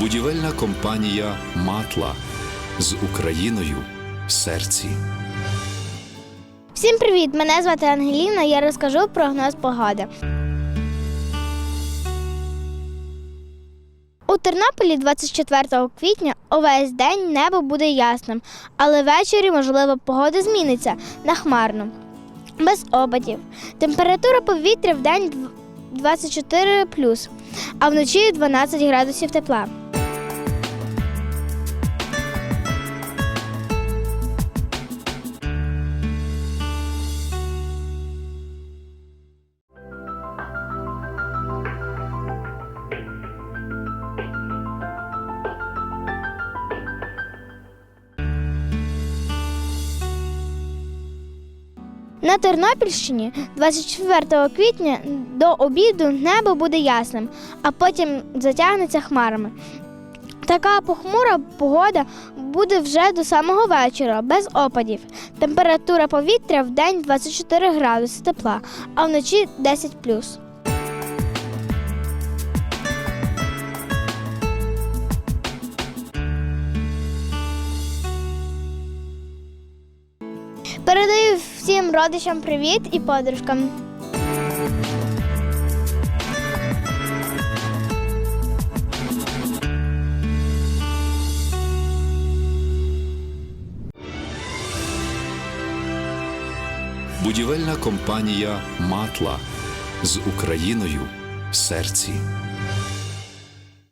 Будівельна компанія Матла з Україною в серці. Всім привіт! Мене звати Ангеліна. Я розкажу прогноз погоди. У Тернополі 24 квітня увесь день небо буде ясним, але ввечері, можливо, погода зміниться на хмарну, без опадів. Температура повітря в день дв- 24 а вночі 12 градусів тепла. На Тернопільщині 24 квітня до обіду небо буде ясним, а потім затягнеться хмарами. Така похмура погода буде вже до самого вечора, без опадів. Температура повітря в день 24 градуси тепла, а вночі 10 Передаю всім родичам привіт і подружкам. Будівельна компанія Матла з Україною в серці.